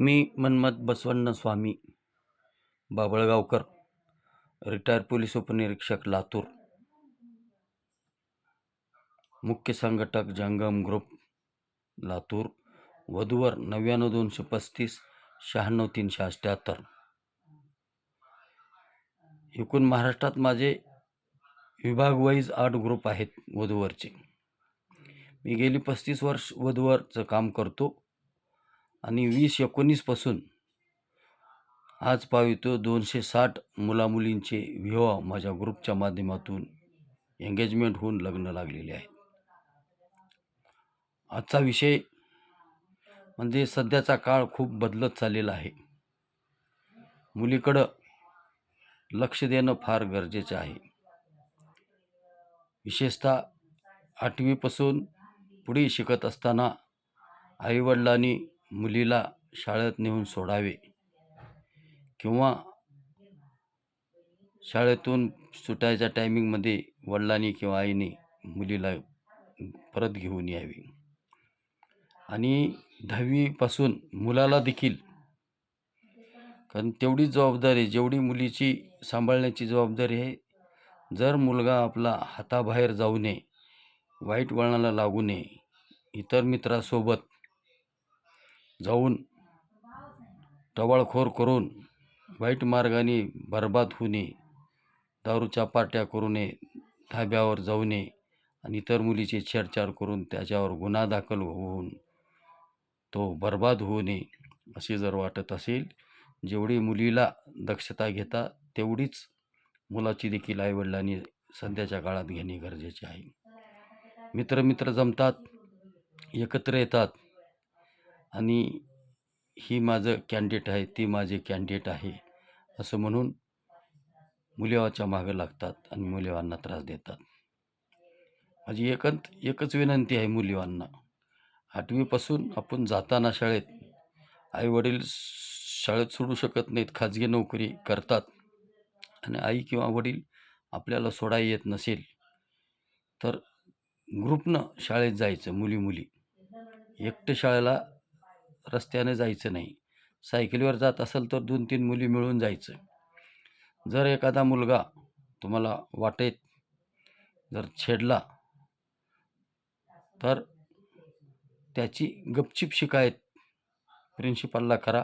मी Manmath Basavanna Swami Babalgaonkar retire police उपनिरीक्षक लातूर. मुख्य संघटक जंगम ग्रुप लातूर. वधूवर नव्याण्णव दोनशे पस्तीस शहाण्णव तीनशे अठ्ठ्याहत्तर एकूण महाराष्ट्रात माझे विभाग वाईज आठ ग्रुप आहेत वधूवरचे. मी गेली पस्तीस वर्ष वधूवरचं काम करतो. आणि वीस एकोणीसपासून आज पावितो दोनशे साठ मुलामुलींचे विवाह माझ्या ग्रुपच्या माध्यमातून एंगेजमेंट होऊन लग्न लागलेले आहे आजचा विषय म्हणजे सध्याचा काळ खूप बदलत चाललेला आहे. मुलीकडं लक्ष देणं फार गरजेचं आहे. विशेषतः आठवीपासून पुढे शिकत असताना आईवडिलांनी मुलीला शाळेत नेऊन सोडावे किंवा शाळेतून सुटायच्या टायमिंगमध्ये वडिलांनी किंवा आईने मुलीला परत घेऊन यावी. आणि दहावीपासून मुलाला देखील कारण तेवढीच जबाबदारी जेवढी मुलीची सांभाळण्याची जबाबदारी आहे जर मुलगा आपला हाताबाहेर जाऊ नये वाईट वळणाला लागू नये इतर मित्रासोबत जाऊन टवाळखोर करून वाईट मार्गाने बरबाद होऊ नये दारूच्या पार्ट्या करू नये धाब्यावर जाऊ नये आणि इतर मुलीचे छेडछाड करून त्याच्यावर गुन्हा दाखल होऊन तो बर्बाद होऊ नये असे जर वाटत असेल जेवढी मुलीला दक्षता घेता तेवढीच मुलाची देखील आईवडिलांनी सध्याच्या काळात घेणे गरजेचे आहे. मित्र मित्र जमतात एकत्र येतात आणि ही माझं कॅन्डिडेट आहे ती माझी कॅन्डिडेट आहे असं म्हणून मुलीवाच्या मागं लागतात आणि मुलीवांना त्रास देतात. माझी एकंत एकच विनंती आहे मुलीवांना. आठवीपासून आपण जाताना शाळेत आईवडील शाळेत सोडू शकत नाहीत खाजगी नोकरी करतात आणि आई किंवा वडील आपल्याला सोडाय येत नसेल तर ग्रुपनं शाळेत जायचं मुली मुली एकटं शाळेला रस्त्याने जायचं नाही. सायकलीवर जात असेल तर दोन तीन मुली मिळून जायचं. जर एखादा मुलगा तुम्हाला वाटेत जर छेडला तर त्याची गपचिप शिकायत प्रिन्सिपलला करा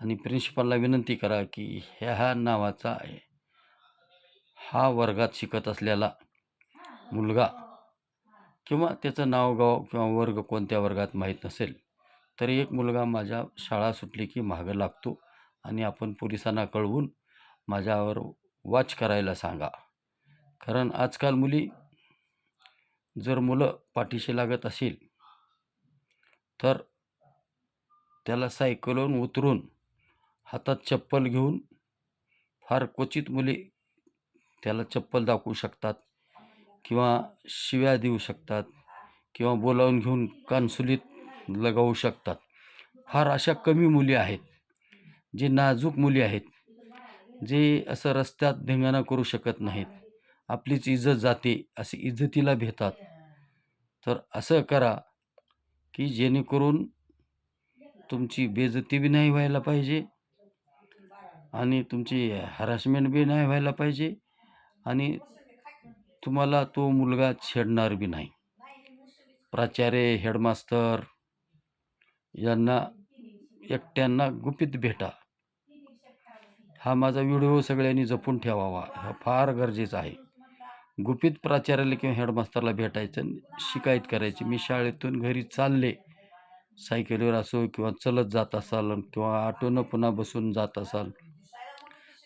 आणि प्रिन्सिपलला विनंती करा की ह्या नावाचा आहे. हा वर्गात शिकत असलेला मुलगा किंवा त्याचं नाव गाव किंवा वर्ग कोणत्या वर्गात माहीत नसेल तरी एक मुलगा माझ्या शाळा सुटली की मागं लागतो आणि आपण पोलिसांना कळवून माझ्यावर वॉच करायला सांगा. कारण आजकाल मुली जर मुलं पाठीशी लागत असेल तर त्याला सायकलवरून उतरून हातात चप्पल घेऊन फार क्वचित मुली त्याला चप्पल दाखवू शकतात किंवा शिव्या देऊ शकतात किंवा बोलावून घेऊन कानसुलीत लगावू शकतात. फार अशा कमी मुली आहेत जे नाजूक मुली आहेत जे असं रस्त्यात धिंगाणा करू शकत नाहीत. आपलीच इज्जत जाते असे इज्जतीला भेतात तर असं करा की जेणेकरून तुमची बेजती बी नाही व्हायला पाहिजे आणि तुमची हॅरासमेंट बी नाही व्हायला पाहिजे आणि तुम्हाला तो मुलगा छेडणार बी नाही. प्राचार्य हेडमास्तर यांना एकट्यांना गुपित भेटा. हा माझा व्हिडिओ सगळ्यांनी जपून ठेवावा. हा फार गरजेचा आहे. गुपित प्राचार्याला किंवा हेडमास्तरला भेटायचं शिकायत करायची. मी शाळेतून घरी चालले. सायकलीवर असो किंवा चलत जात असाल किंवा ऑटोनं पुन्हा बसून जात असाल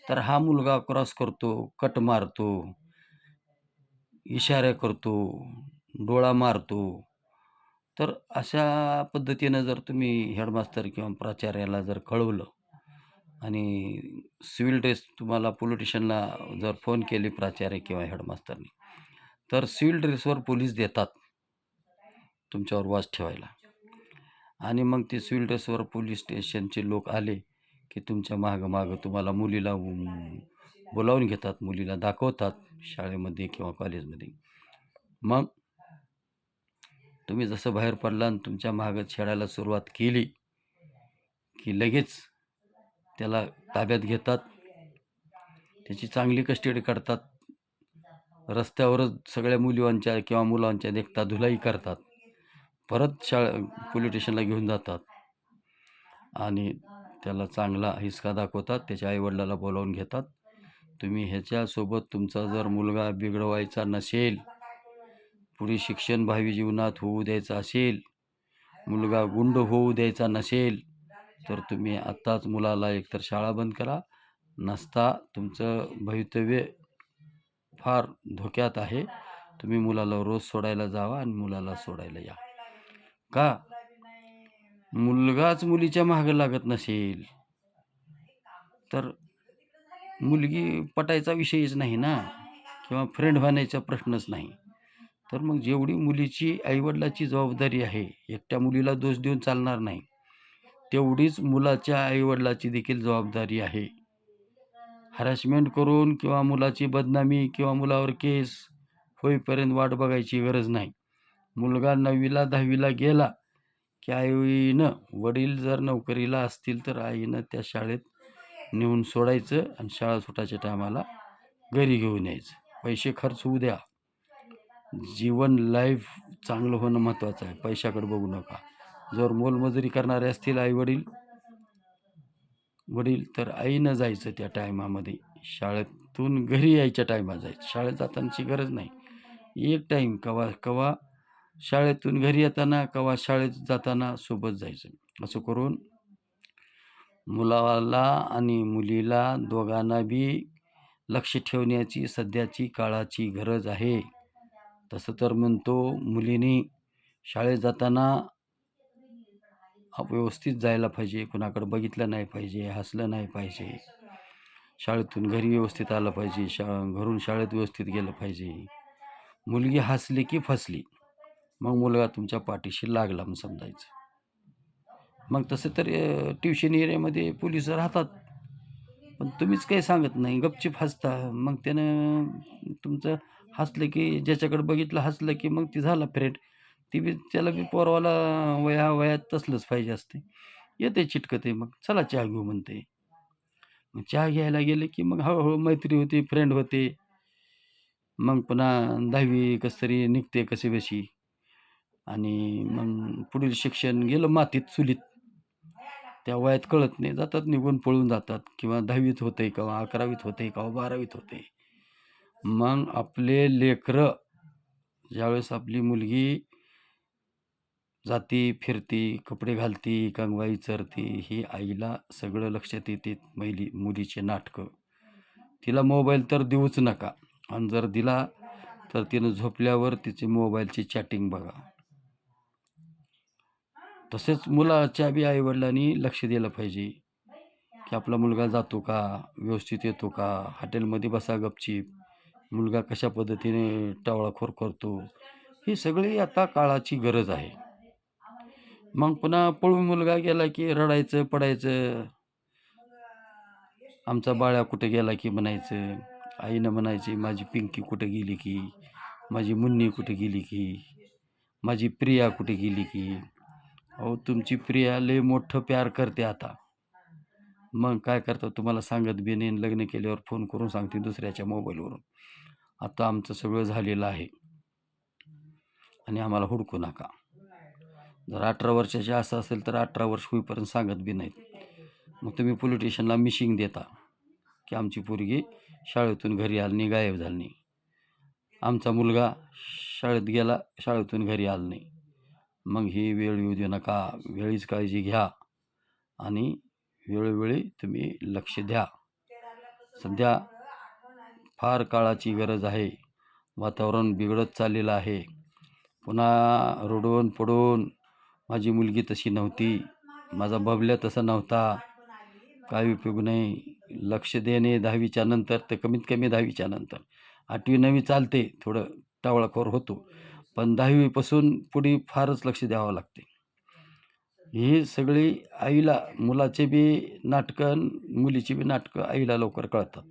तर हा मुलगा क्रॉस करतो कट मारतो इशारे करतो डोळा मारतो. तर अशा पद्धतीनं जर तुम्ही हेडमास्तर किंवा प्राचार्याला जर कळवलं आणि सिव्हिल ड्रेस तुम्हाला पोलिटिशियनला जर फोन केली प्राचार्य किंवा हेडमास्तरनी तर सिव्हिल ड्रेसवर पोलीस देतात तुमच्यावर वाच ठेवायला. आणि मग ते सिव्हिल ड्रेसवर पोलीस स्टेशनचे लोक आले की तुमच्या मागं मागं तुम्हाला मुलीला बोलावून घेतात मुलीला दाखवतात शाळेमध्ये किंवा कॉलेजमध्ये. मग तुम्ही जसं बाहेर पडला आणि तुमच्या मागं छेडायला सुरुवात केली की लगेच त्याला ताब्यात घेतात. त्याची चांगली कस्टडी करतात. रस्त्यावरच सगळ्या मुलीवांच्या किंवा मुलांच्या देखता धुलाई करतात. परत शाळा पोलीस स्टेशनला घेऊन जातात. आणि त्याला चांगला हिसका दाखवतात. त्याच्या आईवडिलाला बोलावून घेतात. तुम्ही ह्याच्यासोबत तुमचा जर मुलगा बिघडवायचा नसेल पुढे शिक्षण भावी जीवनात होऊ द्यायचं असेल मुलगा गुंड होऊ द्यायचा नसेल तर तुम्ही आत्ताच मुलाला एकतर शाळा बंद करा. नसता तुमचं भवितव्य फार धोक्यात आहे. तुम्ही मुलाला रोज सोडायला जावा आणि मुलाला सोडायला या. का? मुलगाच मुलीच्या मागं लागत नसेल तर मुलगी पटायचा विषयच नाही ना? किंवा फ्रेंड बनायचा प्रश्नच नाही. तर मग जेवढी मुलीची आईवडिलाची जबाबदारी आहे एकट्या मुलीला दोष देऊन चालणार नाही. तेवढीच मुलाच्या आईवडिलाची देखील जबाबदारी आहे. हॅरॅसमेंट करून किंवा मुलाची बदनामी किंवा मुलावर केस होईपर्यंत वाट बघायची गरज नाही. मुलगा नववीला दहावीला गेला की आईनं वडील जर नोकरीला असतील तर आईनं त्या शाळेत नेऊन सोडायचं आणि शाळा सुटायच्या टायमाला घरी घेऊन यायचं. पैसे खर्च होऊ द्या. जीवन लाईफ चांगलं होणं महत्त्वाचं आहे. पैशाकडे बघू नका. जर मोलमजुरी करणारे असतील आई वडील वडील तर आईनं जायचं त्या टायमामध्ये शाळेतून घरी यायच्या टायमा जायचं. शाळेत जातानाची गरज नाही. एक टाईम कवा कवा शाळेतून घरी येताना कवा शाळेत जाताना सोबत जायचं. असं करून मुलाला आणि मुलीला दोघांना बी लक्ष ठेवण्याची सध्याची काळाची गरज आहे. तसं तर म्हणतो मुलीने शाळेत जाताना व्यवस्थित जायला पाहिजे. कुणाकडं बघितलं नाही पाहिजे हसलं नाही पाहिजे. शाळेतून घरी व्यवस्थित आलं पाहिजे. शा घरून शाळेत व्यवस्थित गेलं पाहिजे. मुलगी हसली की फसली. मग मुलगा तुमच्या पाठीशी लागला मग समजायचं. मग तसं तर ट्युशन एरियामध्ये पोलीस राहतात. पण तुम्हीच काही सांगत नाही. गपचिप हसता. मग त्यानं तुमचं हसलं की ज्याच्याकडे बघितलं हसलं की मग ती झाला फ्रेंड ती बी त्याला बी पोरवाला वया वयात तसलंच पाहिजे असते येते चिटकते मग. चला चहा घेऊ म्हणते मग चहा घ्यायला गेले की मग हळूहळू मैत्री होते फ्रेंड होते. मग पुन्हा दहावी कसं तरी निघते कशी बशी. आणि मग पुढील शिक्षण गेलं मातीत चुलीत. त्या वयात कळत नाही. जातात निघून पळून जातात. किंवा दहावीत होते किंवा अकरावीत होते किंवा बारावीत होते मग आपले लेकरं ज्यावेळेस आपली मुलगी जाती फिरती कपडे घालती कंगवाई चरती ही आईला सगळं लक्षात येते मैली मुलीचे नाटकं. तिला मोबाईल तर देऊच नका. आणि जर दिला तर तिनं झोपल्यावर तिचे मोबाईलची चॅटिंग बघा. तसेच मुलाच्या बी आईवडिलांनी लक्ष दिलं पाहिजे की आपला मुलगा जातो का व्यवस्थित येतो का हॉटेलमध्ये बसा गपचीप. मुलगा कशा पद्धतीने टावळाखोर करतो ही सगळी आता काळाची गरज आहे. मग पुन्हा पळून मुलगा गेला की रडायचं पडायचं. आमचा बाळ्या कुठे गेला की म्हणायचं आईनं म्हणायची माझी पिंकी कुठे गेली की? माझी मुन्नी कुठे गेली की? माझी प्रिया कुठे गेली की? अहो तुमची प्रिया लय मोठं प्यार करते आता. मग काय करतो तुम्हाला सांगत बी नाही लग्न केल्यावर फोन करून सांगते दुसऱ्याच्या मोबाईलवरून. आता आमचं सगळं झालेलं आहे. आणि आम्हाला हुडकू नका. जर अठरा वर्षाचे असं असेल तर अठरा वर्ष होईपर्यंत सांगत बी नाहीत. मग तुम्ही पोलीस मिशिंग देता की आमची पोरगी शाळेतून घरी आली नाही गायब झाली नाही. आमचा मुलगा शाळेत गेला शाळेतून घरी आला नाही. मग ही वेळ येऊ देऊ नका. वेळीच काळजी घ्या. आणि वेळोवेळी तुम्ही लक्ष द्या. सध्या फार काळाची गरज आहे. वातावरण बिघडत चाललेलं आहे. पुन्हा रडून पडून माझी मुलगी तशी नव्हती. माझा बबल्या तसा नव्हता. काय उपयोग नाही. लक्ष देणे दहावीच्या नंतर ते कमीत कमी दहावीच्या नंतर. आठवी नववी चालते. थोडं टावळाखोर होतो. पण दहावीपासून पुढे फारच लक्ष द्यावं लागते. ही सगळी आईला मुलाचे बी नाटकं मुलीची बी नाटकं आईला लवकर कळतात.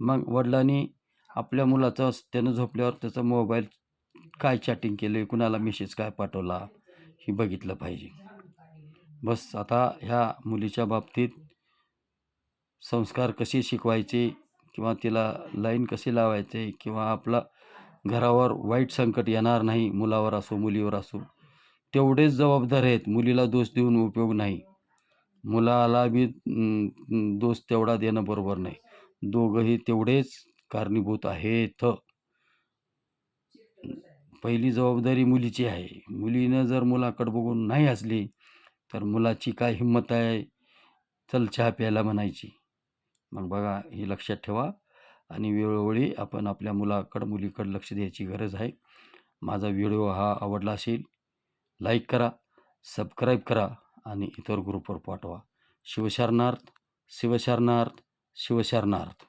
मग वडिलांनी आपल्या मुलाचं त्यानं झोपल्यावर त्याचा मोबाईल काय चॅटिंग केले कुणाला मेसेज काय पाठवला हे बघितलं पाहिजे. बस आता ह्या मुलीच्या बाबतीत संस्कार कसे शिकवायचे किंवा तिला लाईन कसे लावायचे किंवा आपला घरावर वाईट संकट येणार नाही मुलावर असो मुलीवर असो तेवढेच जबाबदार आहेत. मुलीला दोष देऊन उपयोग नाही. मुलाला बी दोष तेवढा देणं बरोबर नाही. दोघंही तेवढेच कारणीभूत आहेत. पहिली जबाबदारी मुलीची आहे. मुलीनं जर मुलाकडं बघून नाही असली तर मुलाची काय हिंमत आहे? चल चहा प्यायला म्हणायची. मग बघा हे लक्षात ठेवा आणि वेळोवेळी आपण आपल्या मुलाकडं मुलीकडं लक्ष द्यायची गरज आहे. माझा व्हिडिओ हा आवडला असेल लाईक करा सबस्क्राईब करा आणि इतर ग्रुपवर पाठवा. शिवशरणार्थ शिवशरणार्थ शिवशरणार्थ.